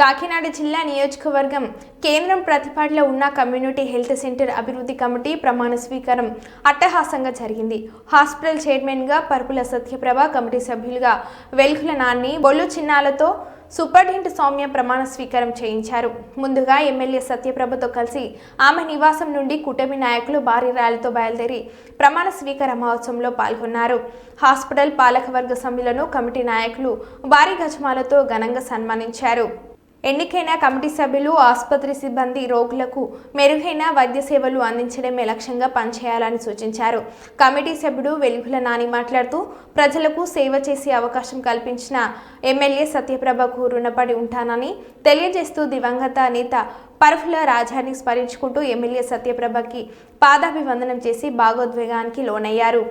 కాకినాడ జిల్లా నియోజకవర్గం కేంద్రం ప్రతిపాడులో ఉన్న కమ్యూనిటీ హెల్త్ సెంటర్ అభివృద్ధి కమిటీ ప్రమాణ స్వీకారం అట్టహాసంగా జరిగింది. హాస్పిటల్ చైర్మన్గా పరుపుల సత్యప్రభ కమిటీ సభ్యులుగా వెల్కుల నాన్ని బొల్లు చిన్నాలతో సూపరింటెండెంట్ సౌమ్య ప్రమాణ స్వీకారం చేయించారు. ముందుగా ఎమ్మెల్యే సత్యప్రభతో కలిసి ఆమె నివాసం నుండి కూటమి నాయకులు భారీ ర్యాలీతో బయలుదేరి ప్రమాణ స్వీకార మహోత్సవంలో పాల్గొన్నారు. హాస్పిటల్ పాలకవర్గ సభ్యులను కమిటీ నాయకులు భారీ గజమాలతో ఘనంగా సన్మానించారు. ఎన్నికైన కమిటీ సభ్యులు ఆసుపత్రి సిబ్బంది రోగులకు మెరుగైన వైద్య సేవలు అందించడమే లక్ష్యంగా పనిచేయాలని సూచించారు. కమిటీ సభ్యుడు వెలుగుల నాని మాట్లాడుతూ ప్రజలకు సేవ చేసే అవకాశం కల్పించిన ఎమ్మెల్యే సత్యప్రభకు రుణపడి ఉంటానని తెలియజేస్తూ దివంగత నేత పరుఫుల రాజాని స్మరించుకుంటూ ఎమ్మెల్యే సత్యప్రభకి పాదాభివందనం చేసి భాగోద్వేగానికి లోనయ్యారు.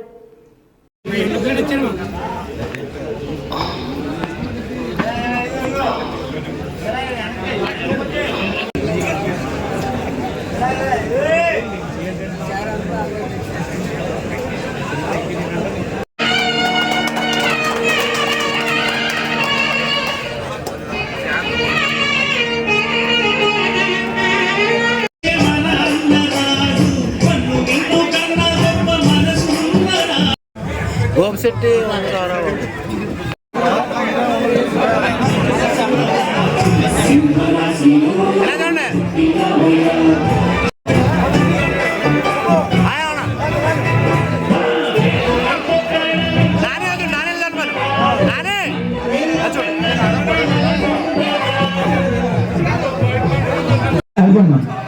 സെറ്റ് ധാരാളമാണ് Thank you.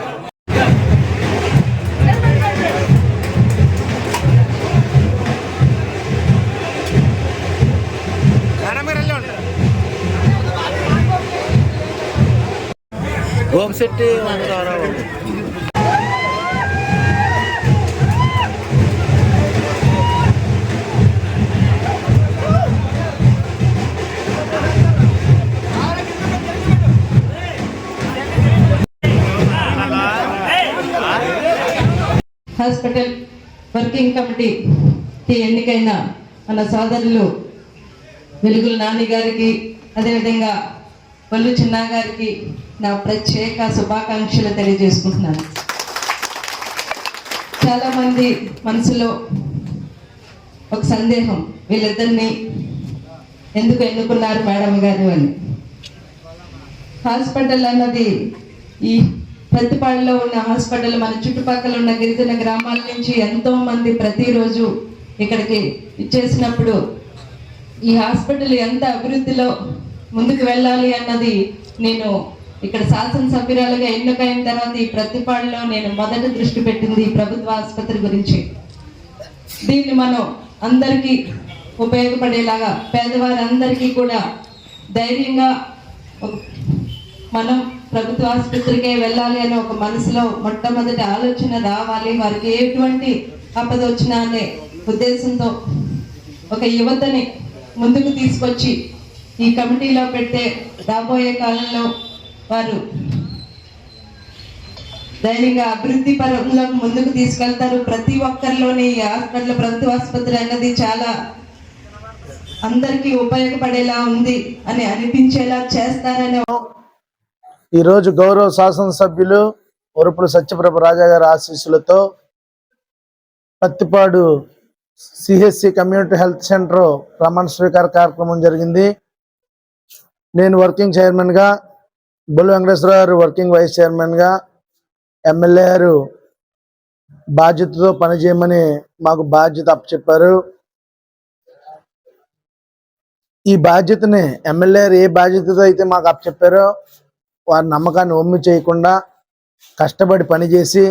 Gopisetti Venkatarao hospital working కమిటీకి ఎన్నికైన మన సోదరులు వెలుగుల నాని గారికి అదేవిధంగా వల్లు చిన్నా గారికి నా ప్రత్యేక శుభాకాంక్షలు తెలియజేసుకుంటున్నాను. చాలామంది మనసులో ఒక సందేహం వీళ్ళిద్దరిని ఎందుకు ఎన్నుకున్నారు మేడం గారు అని. హాస్పిటల్ అన్నది ఈ ప్రతిపాడులో ఉన్న హాస్పిటల్ మన చుట్టుపక్కల ఉన్న గిరిజన గ్రామాల నుంచి ఎంతో మంది ప్రతిరోజు ఇక్కడికి ఇచ్చేసినప్పుడు ఈ హాస్పిటల్ ఎంత అభివృద్ధిలో ముందుకు వెళ్ళాలి అన్నది నేను ఇక్కడ శాసనసభ్యురాలుగా ఎన్నికైన తర్వాత ఈ ప్రతిపాడులో నేను మొదట దృష్టి పెట్టింది ప్రభుత్వ ఆసుపత్రి గురించి. దీన్ని మనం అందరికీ ఉపయోగపడేలాగా పేదవారందరికీ కూడా ధైర్యంగా మనం ప్రభుత్వ ఆసుపత్రికే వెళ్ళాలి అని ఒక మనసులో మొట్టమొదటి ఆలోచన రావాలి. వారికి ఎటువంటి ఆపద వచ్చినా అనే ఉద్దేశంతో ఒక యువతని ముందుకు తీసుకొచ్చి ఈ కమిటీలో పెడితే రాబోయే కాలంలో వారు ధైర్యంగా అభివృద్ధి పరంలో ముందుకు తీసుకెళ్తారు. ప్రతి ఒక్కరిలోని ఈ హాస్పిటల్ ప్రభుత్వ ఆసుపత్రి అన్నది చాలా అందరికీ ఉపయోగపడేలా ఉంది అని అనిపించేలా చేస్తారనే ఈరోజు గౌరవ శాసనసభ్యులు ఒరుపుల సత్యప్రభ రాజా గారి ఆశీస్సులతో Pathipadu CHC community health centre ప్రమాణ స్వీకార కార్యక్రమం జరిగింది. నేను వర్కింగ్ చైర్మన్గా బుల్ బొల్లు వెంకటేశ్వర గారు వర్కింగ్ వైస్ చైర్మన్గా ఎమ్మెల్యే గారు బాధ్యతతో పనిచేయమని మాకు బాధ్యత అప్పచెప్పారు. ఈ బాధ్యతని ఎమ్మెల్యే గారు ఏ బాధ్యతతో అయితే మాకు అప్పచెప్పారో వారి నమ్మకాన్ని ఒమ్మి చేయకుండా కష్టపడి పనిచేసి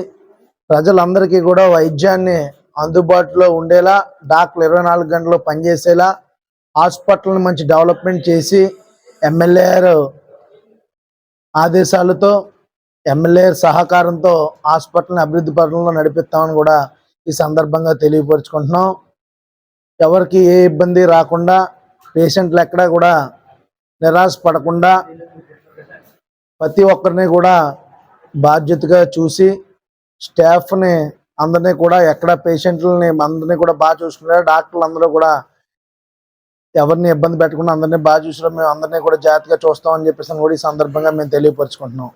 ప్రజలందరికీ కూడా వైద్యాన్ని అందుబాటులో ఉండేలా డాక్టర్లు ఇరవై నాలుగు గంటలు పనిచేసేలా హాస్పిటల్ని మంచి డెవలప్మెంట్ చేసి ఎమ్మెల్యే గారు ఆదేశాలతో ఎమ్మెల్యే సహకారంతో హాస్పిటల్ని అభివృద్ధి పథంలో నడిపిస్తామని కూడా ఈ సందర్భంగా తెలియపరుచుకుంటున్నాం. ఎవరికి ఏ ఇబ్బంది రాకుండా పేషెంట్లు ఎక్కడా కూడా నిరాశ పడకుండా ప్రతి ఒక్కరిని కూడా బాధ్యతగా చూసి స్టాఫ్ని అందరినీ కూడా ఎక్కడ పేషెంట్లని అందరినీ కూడా బాగా చూసుకున్నారు డాక్టర్లు అందరూ కూడా ఎవరిని ఇబ్బంది పెట్టకుండా అందరినీ బాగా చూసినా మేము అందరినీ కూడా జాగ్రత్తగా చూస్తామని చెప్పేసి కూడా ఈ సందర్భంగా మేము తెలియపరుచుకుంటున్నాం.